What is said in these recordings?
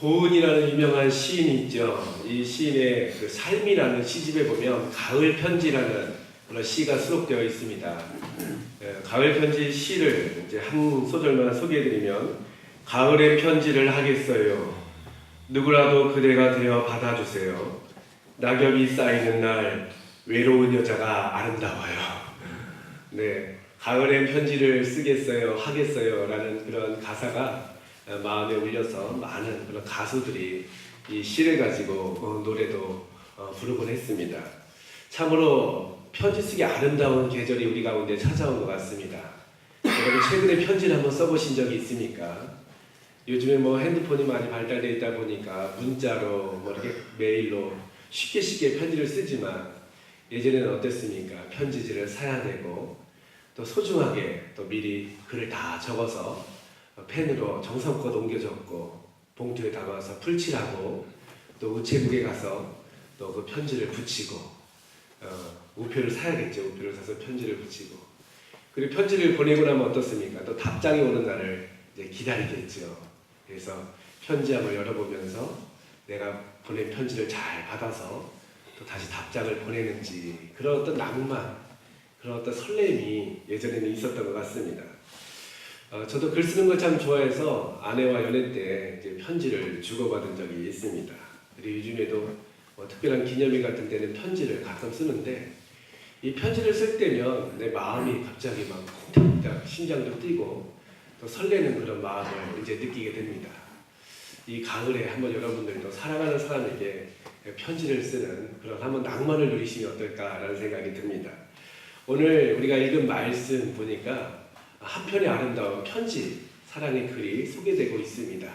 고은이라는 유명한 시인이 있죠. 이 시인의 그 삶이라는 시집에 보면 가을 편지라는 그런 시가 수록되어 있습니다. 예, 가을 편지 시를 이제 한 소절만 소개해드리면 가을의 편지를 하겠어요. 누구라도 그대가 되어 받아주세요. 낙엽이 쌓이는 날 외로운 여자가 아름다워요. 네, 가을엔 편지를 쓰겠어요, 하겠어요라는 그런 가사가 어, 마음에 울려서 많은 그런 가수들이 이 시를 가지고 어, 노래도 어, 부르곤 했습니다. 참으로 편지 쓰기 아름다운 계절이 우리 가운데 찾아온 것 같습니다. 여러분 최근에 편지를 한번 써보신 적이 있습니까? 요즘에 뭐 핸드폰이 많이 발달되어 있다 보니까 문자로 뭐 이렇게 메일로 쉽게 쉽게 편지를 쓰지만 예전에는 어땠습니까? 편지지를 사야 되고 또 소중하게 또 미리 글을 다 적어서 펜으로 정성껏 옮겨 적고 봉투에 담아서 풀칠하고 또 우체국에 가서 또 그 편지를 붙이고 어, 우표를 사야겠죠. 우표를 사서 편지를 붙이고 그리고 편지를 보내고 나면 어떻습니까? 또 답장이 오는 날을 이제 기다리겠죠. 그래서 편지함을 열어보면서 내가 보낸 편지를 잘 받아서 또 다시 답장을 보내는지 그런 어떤 낭만, 그런 어떤 설렘이 예전에는 있었던 것 같습니다. 어, 저도 글 쓰는 걸 참 좋아해서 아내와 연애 때 이제 편지를 주고받은 적이 있습니다. 그리고 요즘에도 뭐 특별한 기념일 같은 때는 편지를 가끔 쓰는데 이 편지를 쓸 때면 내 마음이 갑자기 막 쿵닥쿵닥 심장도 뛰고 또 설레는 그런 마음을 이제 느끼게 됩니다. 이 가을에 한번 여러분들도 사랑하는 사람에게 편지를 쓰는 그런 한번 낭만을 누리시면 어떨까라는 생각이 듭니다. 오늘 우리가 읽은 말씀 보니까 한편의 아름다운 편지, 사랑의 글이 소개되고 있습니다.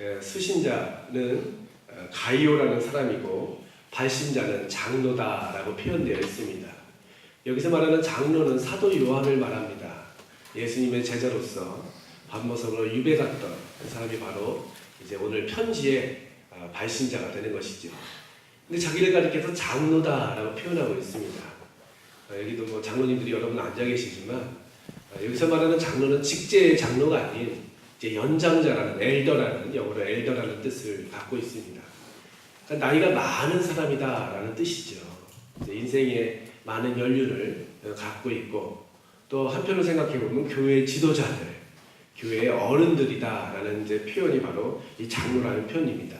에, 수신자는 어, 가이오라는 사람이고 발신자는 장로다라고 표현되어 있습니다. 여기서 말하는 장로는 사도 요한을 말합니다. 예수님의 제자로서 밤모성으로 유배갔던 그 사람이 바로 이제 오늘 편지의 어, 발신자가 되는 것이죠. 근데 자기를 가리켜서 장로다라고 표현하고 있습니다. 어, 여기도 뭐 장로님들이 여러분 앉아 계시지만 어, 여기서 말하는 장로는 직제 장로가 아닌 이제 연장자라는 엘더라는 영어로 엘더라는 뜻을 갖고 있습니다. 그러니까 나이가 많은 사람이다라는 뜻이죠. 인생에 많은 연륜을 어, 갖고 있고 또 한편으로 생각해 보면 교회 지도자들, 교회의 어른들이다라는 이제 표현이 바로 이 장로라는 표현입니다.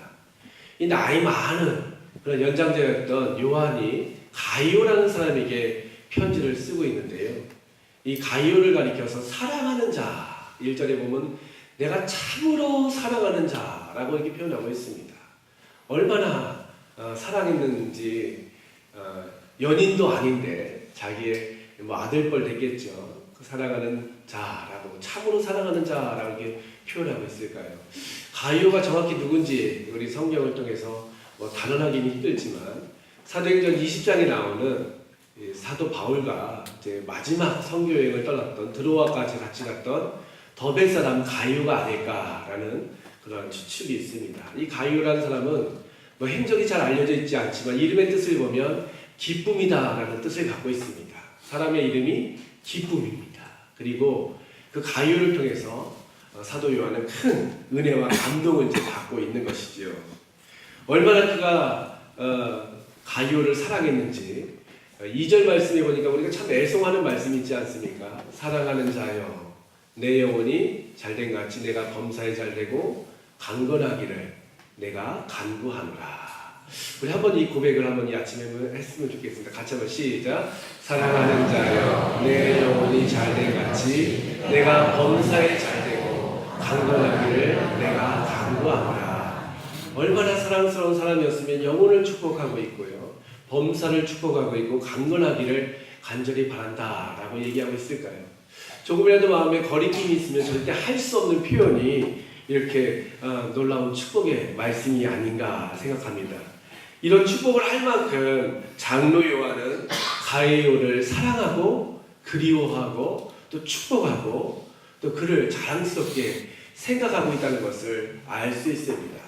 이 나이 많은 그런 연장자였던 요한이 가이오라는 사람에게 편지를 쓰고 있는데요. 이 가이오를 가리켜서 사랑하는 자 1절에 보면 내가 참으로 사랑하는 자라고 이렇게 표현하고 있습니다. 얼마나 어, 사랑했는지 어, 연인도 아닌데 자기의 뭐 아들뻘 됐겠죠. 그 사랑하는 자라고 참으로 사랑하는 자라고 이렇게 표현하고 있을까요? 가이오가 정확히 누군지 우리 성경을 통해서 뭐 단언하기는 힘들지만 사도행전 20장에 나오는 이 사도 바울과 이제 마지막 선교 여행을 떠났던 드로아까지 같이 갔던 더벳 사람 가이오가 아닐까라는 그런 추측이 있습니다. 이 가이오라는 사람은 뭐 행적이 잘 알려져 있지 않지만 이름의 뜻을 보면 기쁨이다라는 뜻을 갖고 있습니다. 사람의 이름이 기쁨입니다. 그리고 그 가이오를 통해서 어, 사도 요한은 큰 은혜와 감동을 이제 받고 있는 것이지요. 얼마나 그가 어, 가이오를 사랑했는지 어, 2절 말씀에 보니까 우리가 참 애송하는 말씀이 있지 않습니까? 사랑하는 자여 내 영혼이 잘된 같이 내가 범사에 잘되고 강건하기를 내가 간구하노라. 우리 한번 이 고백을 한번 이 아침에 했으면 좋겠습니다. 같이 한번 시작. 사랑하는 자여 내 영혼이 잘된 같이 내가 범사에 잘되고 강건하기를 내가 간구하노라. 얼마나 사랑스러운 사람이었으면 영혼을 축복하고 있고요. 범사를 축복하고 있고 강건하기를 간절히 바란다 라고 얘기하고 있을까요? 조금이라도 마음에 거리낌이 있으면 절대 할 수 없는 표현이 이렇게 어, 놀라운 축복의 말씀이 아닌가 생각합니다. 이런 축복을 할 만큼 장로 요한은 가이오를 사랑하고 그리워하고 또 축복하고 또 그를 자랑스럽게 생각하고 있다는 것을 알 수 있습니다.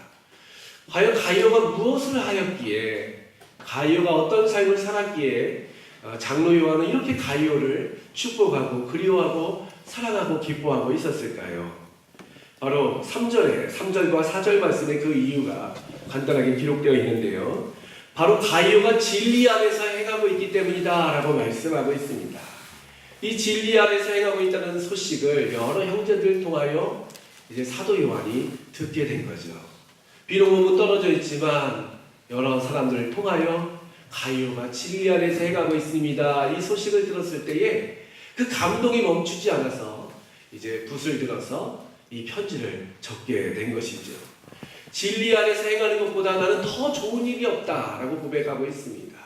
과연 가이오가 무엇을 하였기에 가이오가 어떤 삶을 살았기에 어, 장로 요한은 이렇게 가이오를 축복하고 그리워하고 사랑하고 기뻐하고 있었을까요? 바로 3절에 3절과 4절 말씀의 그 이유가 간단하게 기록되어 있는데요. 바로 가이오가 진리 안에서 행하고 있기 때문이다라고 말씀하고 있습니다. 이 진리 안에서 행하고 있다는 소식을 여러 형제들 통하여 이제 사도 요한이 듣게 된 거죠. 비록 몸은 떨어져 있지만 여러 사람들을 통하여 가이오가 진리 안에서 행하고 있습니다. 이 소식을 들었을 때에 그 감동이 멈추지 않아서 이제 붓을 들어서 이 편지를 적게 된 것이죠. 진리 안에서 행하는 것보다 나는 더 좋은 일이 없다라고 고백하고 있습니다.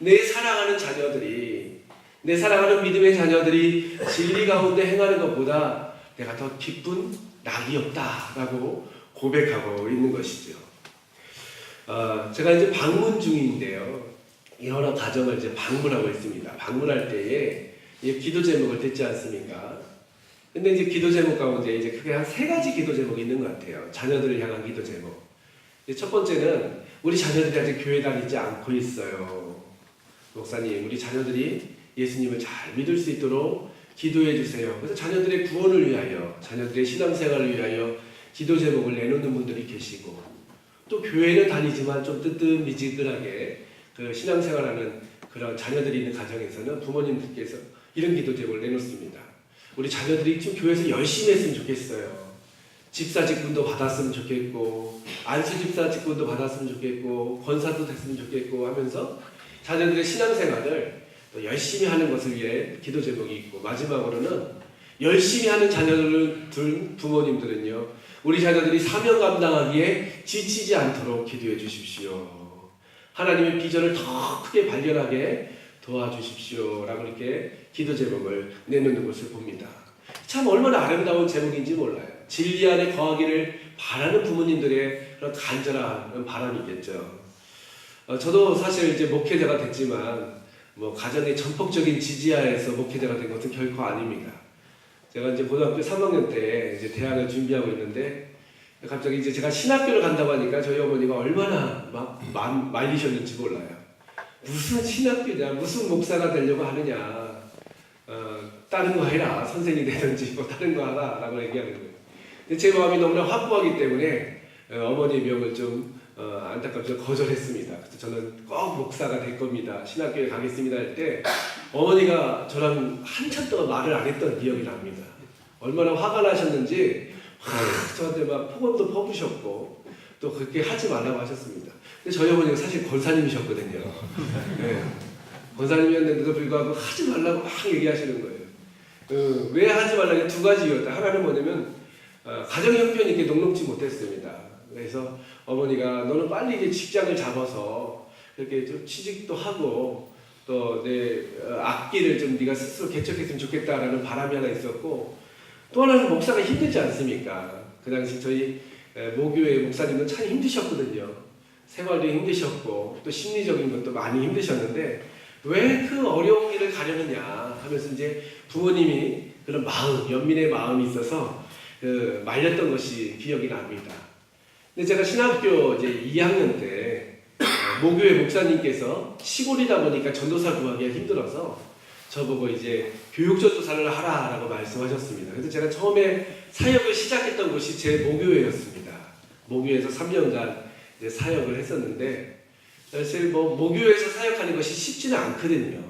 내 사랑하는 자녀들이 내 사랑하는 믿음의 자녀들이 진리 가운데 행하는 것보다 내가 더 기쁜 낙이 없다라고 고백하고 있는 것이죠. 어, 제가 이제 방문 중인데요. 여러 가정을 이제 방문하고 있습니다. 방문할 때에 이 기도 제목을 듣지 않습니까? 근데 이제 기도 제목 가운데 이제 크게 한 세 가지 기도 제목이 있는 것 같아요. 자녀들을 향한 기도 제목. 첫 번째는 우리 자녀들이 아직 교회 다니지 않고 있어요. 목사님, 우리 자녀들이 예수님을 잘 믿을 수 있도록 기도해 주세요. 그래서 자녀들의 구원을 위하여, 자녀들의 신앙생활을 위하여 기도 제목을 내놓는 분들이 계시고, 또 교회는 다니지만 좀 뜨뜻미지근하게 그 신앙생활하는 그런 자녀들이 있는 가정에서는 부모님들께서 이런 기도 제목을 내놓습니다. 우리 자녀들이 지금 교회에서 열심히 했으면 좋겠어요. 집사 직분도 받았으면 좋겠고 안수 집사 직분도 받았으면 좋겠고 권사도 됐으면 좋겠고 하면서 자녀들의 신앙생활을 또 열심히 하는 것을 위해 기도 제목이 있고 마지막으로는 열심히 하는 자녀들을 둔 부모님들은요 우리 자녀들이 사명 감당하기에 지치지 않도록 기도해 주십시오. 하나님의 비전을 더 크게 발견하게 도와주십시오 라고 이렇게 기도 제목을 내놓는 것을 봅니다. 참 얼마나 아름다운 제목인지 몰라요. 진리 안에 거하기를 바라는 부모님들의 그런 간절한 바람이겠죠. 어, 저도 사실 이제 목회자가 됐지만 뭐 가정의 전폭적인 지지하에서 목회자가 된 것은 결코 아닙니다. 제가 이제 고등학교 3학년 때 이제 대학을 준비하고 있는데 갑자기 이제 제가 신학교를 간다고 하니까 저희 어머니가 얼마나 막 만- 말리셨는지 몰라요. 무슨 신학교냐, 무슨 목사가 되려고 하느냐. 어, 다른 거 해라. 선생이 되든지 뭐 다른 거 하라 라고 얘기하는 거예요. 근데 제 마음이 너무나 확고하기 때문에 어, 머니의 명을 좀 어, 안타깝지만 거절했습니다. 그래서 저는 꼭 목사가 될 겁니다. 신학교에 가겠습니다 할 때 어머니가 저랑 한참 동안 말을 안 했던 기억이 납니다. 얼마나 화가 나셨는지 확 저한테 막 폭언도 퍼부셨고 또 그렇게 하지 말라고 하셨습니다. 근데 저희 어머니가 사실 권사님이셨거든요. 네. 권사님이었는데도 불구하고 하지 말라고 막 얘기하시는 거예요. 어, 왜 하지 말라고 두 가지 이유였다. 하나는 뭐냐면 어, 가정 형편이 이렇게 녹록지 못했습니다. 그래서 어머니가 너는 빨리 이제 직장을 잡아서 이렇게 좀 취직도 하고 또 내 악기를 좀 네가 스스로 개척했으면 좋겠다라는 바람이 하나 있었고 또 하나는 목사가 힘들지 않습니까? 그 당시 저희 에, 모교회 목사님은 참 힘드셨거든요. 생활도 힘드셨고 또 심리적인 것도 많이 힘드셨는데 왜 그 어려운 길을 가려느냐 하면서 이제 부모님이 그런 마음, 연민의 마음이 있어서 그 말렸던 것이 기억이 납니다. 근데 제가 신학교 이제 2학년 때 어, 모교회 목사님께서 시골이다 보니까 전도사 구하기가 힘들어서 저보고 이제 교육 전도사를 하라라고 말씀하셨습니다. 그래서 제가 처음에 사역을 시작했던 곳이 제 모교회였습니다. 모교회에서 3년간 이제 사역을 했었는데 사실 뭐 모교회에서 사역하는 것이 쉽지는 않거든요.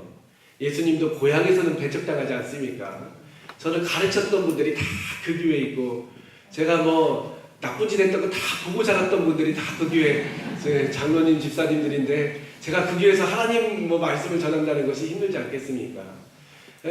예수님도 고향에서는 배척당하지 않습니까? 저는 가르쳤던 분들이 다 그 교회에 있고 제가 뭐 나쁜 짓 했던 거 다 보고 자랐던 분들이 다 그 교회 제 장로님 집사님들인데 제가 그 교회에서 하나님 뭐 말씀을 전한다는 것이 힘들지 않겠습니까?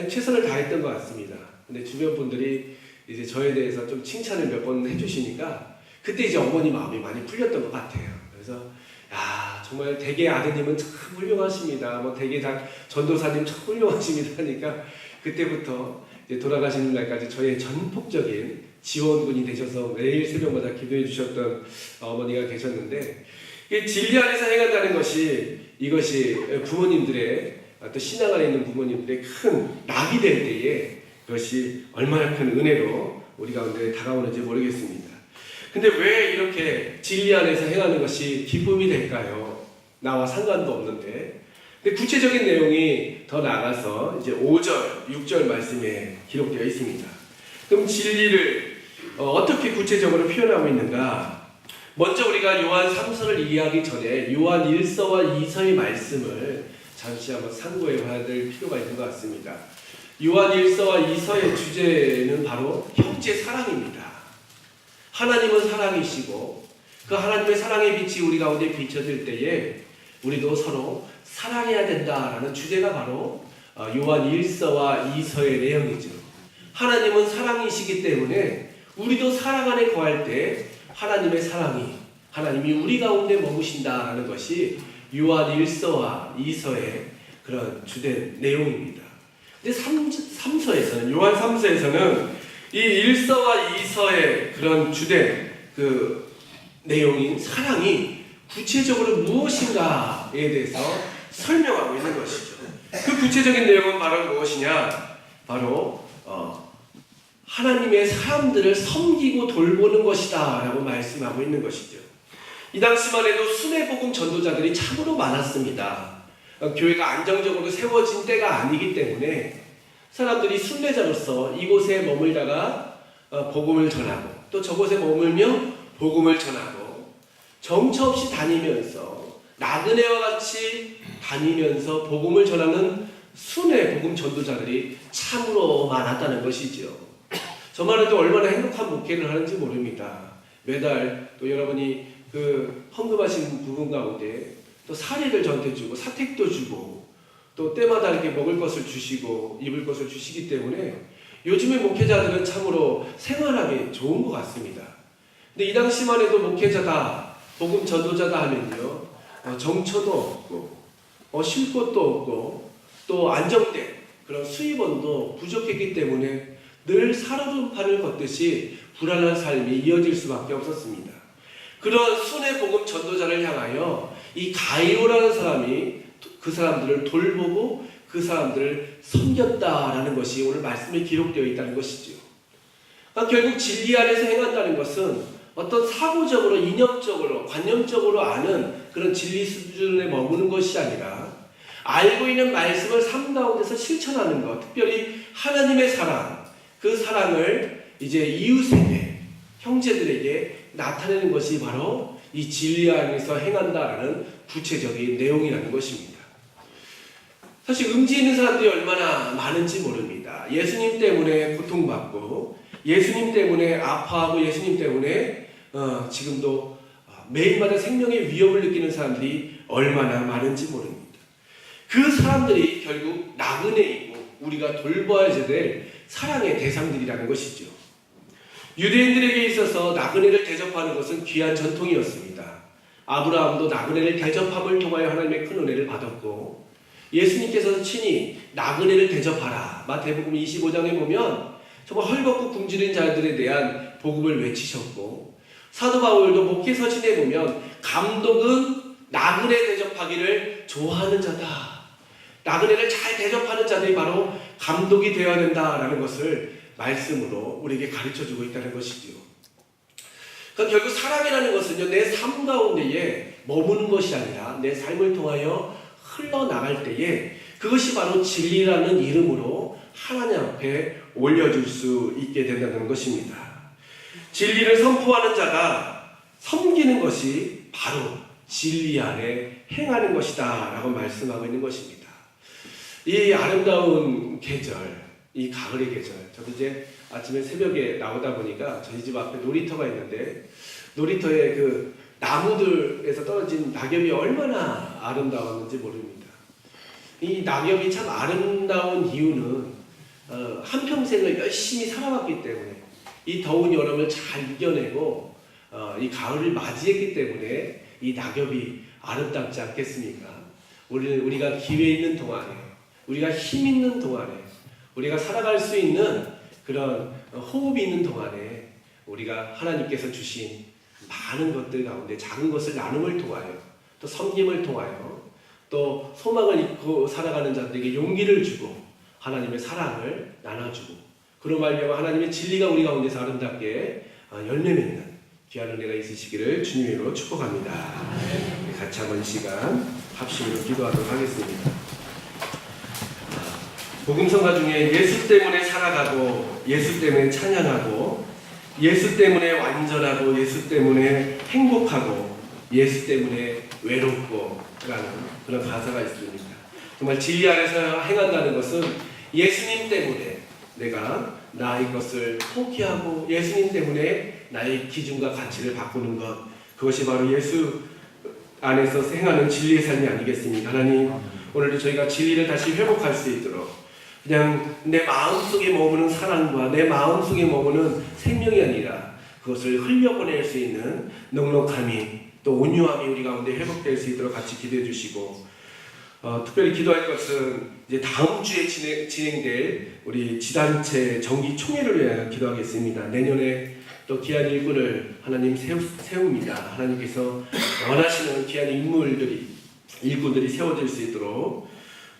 최선을 다했던 것 같습니다. 근데 주변 분들이 이제 저에 대해서 좀 칭찬을 몇 번 해주시니까 그때 이제 어머니 마음이 많이 풀렸던 것 같아요. 그래서 야 정말 대개 아드님은 참 훌륭하십니다. 뭐 대개 다 전도사님 참 훌륭하십니다. 하니까 그때부터 이제 돌아가시는 날까지 저의 전폭적인 지원군이 되셔서 매일 새벽마다 기도해 주셨던 어머니가 계셨는데 이 진리 안에서 행한다는 것이 이것이 부모님들의 또 신앙 안에 있는 부모님들의 큰 낙이 될 때에 그것이 얼마나 큰 은혜로 우리 가운데 다가오는지 모르겠습니다. 근데 왜 이렇게 진리 안에서 행하는 것이 기쁨이 될까요? 나와 상관도 없는데. 근데 구체적인 내용이 더 나아가서 이제 5절, 6절 말씀에 기록되어 있습니다. 그럼 진리를 어, 떻게 구체적으로 표현하고 있는가? 먼저 우리가 요한 3서를 이해하기 전에 요한 1서와 2서의 말씀을 잠시 한번 상고해 봐야 될 필요가 있는 것 같습니다. 요한 1서와 2서의 주제는 바로 형제 사랑입니다. 하나님은 사랑이시고 그 하나님의 사랑의 빛이 우리 가운데 비춰질 때에 우리도 서로 사랑해야 된다라는 주제가 바로 어, 요한 1서와 2서의 내용이죠. 하나님은 사랑이시기 때문에 우리도 사랑 안에 거할 때 하나님의 사랑이 하나님이 우리 가운데 머무신다라는 것이 요한 1서와 2서의 그런 주된 내용입니다. 근데 3, 3서에서는 요한 3서에서는 이 1서와 2서의 그런 주된 그 내용인 사랑이 구체적으로 무엇인가에 대해서 설명하고 있는 것이죠. 그 구체적인 내용은 바로 무엇이냐? 바로 어, 하나님의 사람들을 섬기고 돌보는 것이다 라고 말씀하고 있는 것이죠. 이 당시만 해도 순회복음 전도자들이 참으로 많았습니다. 어, 교회가 안정적으로 세워진 때가 아니기 때문에 사람들이 순례자로서 이곳에 머물다가 어, 복음을 전하고 또 저곳에 머물며 복음을 전하고 정처 없이 다니면서 나그네와 같이 다니면서 복음을 전하는 순회 복음 전도자들이 참으로 많았다는 것이죠. 저만 해도 얼마나 행복한 목회를 하는지 모릅니다. 매달 또 여러분이 그 헌금하신 부분 가운데 또 사례를 저한테 주고 사택도 주고 또 때마다 이렇게 먹을 것을 주시고 입을 것을 주시기 때문에 요즘의 목회자들은 참으로 생활하기 좋은 것 같습니다. 근데 이 당시만 해도 목회자다, 복음 전도자다 하면요, 어, 정처도 없고, 어, 쉴 곳도 없고, 또 안정된 그런 수입원도 부족했기 때문에 늘 살얼음판을 걷듯이 불안한 삶이 이어질 수밖에 없었습니다. 그런 순회 복음 전도자를 향하여 이 가이오라는 사람이 그 사람들을 돌보고 그 사람들을 섬겼다라는 것이 오늘 말씀에 기록되어 있다는 것이죠. 그러니까 결국 진리 안에서 행한다는 것은 어떤 사고적으로, 이념적으로, 관념적으로 아는 그런 진리 수준에 머무는 것이 아니라 알고 있는 말씀을 삶 가운데서 실천하는 것, 특별히 하나님의 사랑, 그 사랑을 이제 이웃에게, 형제들에게 나타내는 것이 바로 이 진리 안에서 행한다라는 구체적인 내용이라는 것입니다. 사실 음지 있는 사람들이 얼마나 많은지 모릅니다. 예수님 때문에 고통받고 예수님 때문에 아파하고 예수님 때문에 어, 지금도 매일마다 생명의 위협을 느끼는 사람들이 얼마나 많은지 모릅니다. 그 사람들이 결국 나그네이고 우리가 돌봐야 될 사랑의 대상들이라는 것이죠. 유대인들에게 있어서 나그네를 대접하는 것은 귀한 전통이었습니다. 아브라함도 나그네를 대접함을 통하여 하나님의 큰 은혜를 받았고 예수님께서 친히 나그네를 대접하라. 마태복음 25장에 보면 정말 헐벗고 굶주린 자들에 대한 복음을 외치셨고 사도 바울도 목회 서신에 보면 감독은 나그네 대접하기를 좋아하는 자다. 나그네를 잘 대접하는 자들이 바로 감독이 되어야 된다라는 것을 말씀으로 우리에게 가르쳐 주고 있다는 것이지요. 그러니까 결국 사랑이라는 것은요, 내 삶 가운데에 머무는 것이 아니라 내 삶을 통하여 흘러나갈 때에 그것이 바로 진리라는 이름으로 하나님 앞에 올려줄 수 있게 된다는 것입니다. 진리를 선포하는 자가 섬기는 것이 바로 진리 안에 행하는 것이다 라고 말씀하고 있는 것입니다. 이 아름다운 계절, 이 가을의 계절, 저도 이제 아침에 새벽에 나오다 보니까 저희 집 앞에 놀이터가 있는데 놀이터에 그 나무들에서 떨어진 낙엽이 얼마나 아름다웠는지 모릅니다. 이 낙엽이 참 아름다운 이유는 어, 한평생을 열심히 살아왔기 때문에 이 더운 여름을 잘 이겨내고 어, 이 가을을 맞이했기 때문에 이 낙엽이 아름답지 않겠습니까? 우리, 우리가 기회 있는 동안에 우리가 힘 있는 동안에 우리가 살아갈 수 있는 그런 호흡이 있는 동안에 우리가 하나님께서 주신 많은 것들 가운데 작은 것을 나눔을 통하여 또 섬김을 통하여 또 소망을 잊고 살아가는 자들에게 용기를 주고 하나님의 사랑을 나눠주고 그로 말미암아 하나님의 진리가 우리 가운데서 아름답게 어, 열매 맺는 귀한 은혜가 있으시기를 주님으로 축복합니다. 같이 한번 이 시간 합심으로 기도하도록 하겠습니다. 복음성가 중에 예수 때문에 살아가고 예수 때문에 찬양하고 예수 때문에 완전하고 예수 때문에 행복하고 예수 때문에 외롭고 라는 그런 가사가 있습니다. 정말 진리 안에서 행한다는 것은 예수님 때문에 내가 나의 것을 포기하고 예수님 때문에 나의 기준과 가치를 바꾸는 것 그것이 바로 예수 안에서 행하는 진리의 삶이 아니겠습니까? 하나님 오늘도 저희가 진리를 다시 회복할 수 있도록 그냥 내 마음속에 머무는 사랑과 내 마음속에 머무는 생명이 아니라 그것을 흘려보낼 수 있는 넉넉함이 또 온유함이 우리 가운데 회복될 수 있도록 같이 기도해 주시고 어, 특별히 기도할 것은 이제 다음 주에 진행, 진행될 우리 지단체 정기 총회를 위하여 기도하겠습니다. 내년에 또 귀한 일꾼을 하나님 세우, 세웁니다. 하나님께서 원하시는 귀한 인물들이 일꾼들이 세워질 수 있도록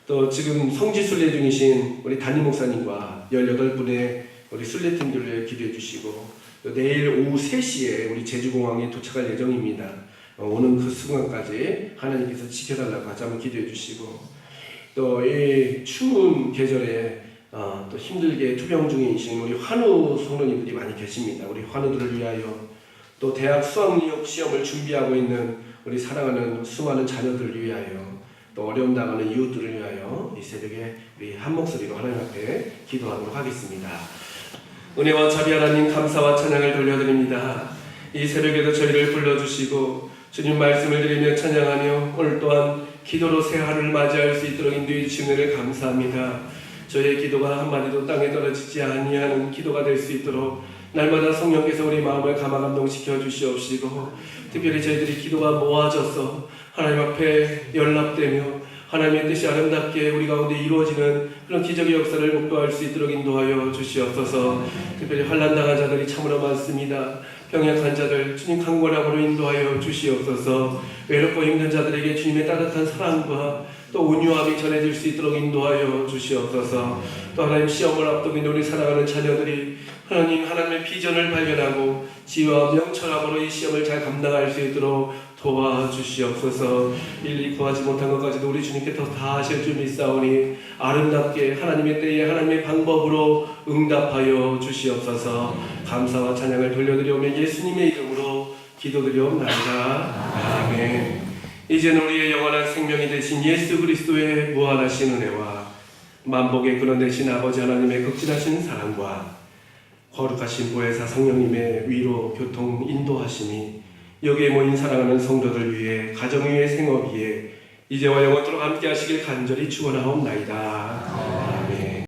또 지금 성지 순례 중이신 우리 담임 목사님과 18분의 우리 순례팀들을 기도해 주시고 또 내일 오후 3시에 우리 제주공항에 도착할 예정입니다. 어, 오는 그 순간까지 하나님께서 지켜달라고 같이 한번 기도해 주시고 또 이 추운 계절에 어, 또 힘들게 투병 중이신 우리 환우 성도님들이 많이 계십니다. 우리 환우들을 위하여 또 대학 수학력 시험을 준비하고 있는 우리 사랑하는 수많은 자녀들을 위하여 또 어려움 당하는 이웃들을 위하여 이 새벽에 우리 한 목소리로 하나님 앞에 기도하도록 하겠습니다. 은혜와 자비 하나님 감사와 찬양을 돌려드립니다. 이 새벽에도 저희를 불러주시고 주님 말씀을 드리며 찬양하며 오늘 또한 기도로 새 하루를 맞이할 수 있도록 인도해 주신 은혜를 감사합니다. 저희의 기도가 한마디도 땅에 떨어지지 아니하는 기도가 될 수 있도록 날마다 성령께서 우리 마음을 감화 감동시켜 주시옵시고 특별히 저희들이 기도가 모아져서 하나님 앞에 연락되며 하나님의 뜻이 아름답게 우리 가운데 이루어지는 그런 기적의 역사를 목도할 수 있도록 인도하여 주시옵소서. 특별히 환난당한 자들이 참으로 많습니다. 병약한 자들 주님 강권함으로 인도하여 주시옵소서. 외롭고 힘든 자들에게 주님의 따뜻한 사랑과 또 온유함이 전해질 수 있도록 인도하여 주시옵소서. 또 하나님 시험을 앞두고 있는 우리 사랑하는 자녀들이 하나님 하나님의 비전을 발견하고 지혜와 명철함으로 이 시험을 잘 감당할 수 있도록 도와주시옵소서. 일일이 구하지 못한 것까지도 우리 주님께 더 다하실 줄 믿사오니 아름답게 하나님의 때에 하나님의 방법으로 응답하여 주시옵소서. 감사와 찬양을 돌려드려오며 예수님의 이름으로 기도드려옵나이다. 아멘. 이제는 우리의 영원한 생명이 되신 예수 그리스도의 무한하신 은혜와 만복의 근원 되신 아버지 하나님의 극진하신 사랑과 거룩하신 보혜사 성령님의 위로 교통 인도하심이 여기에 모인 사랑하는 성도들 위해 가정 위에 생업 위에 이제와 영원토록 함께 하시길 간절히 축원하옵나이다.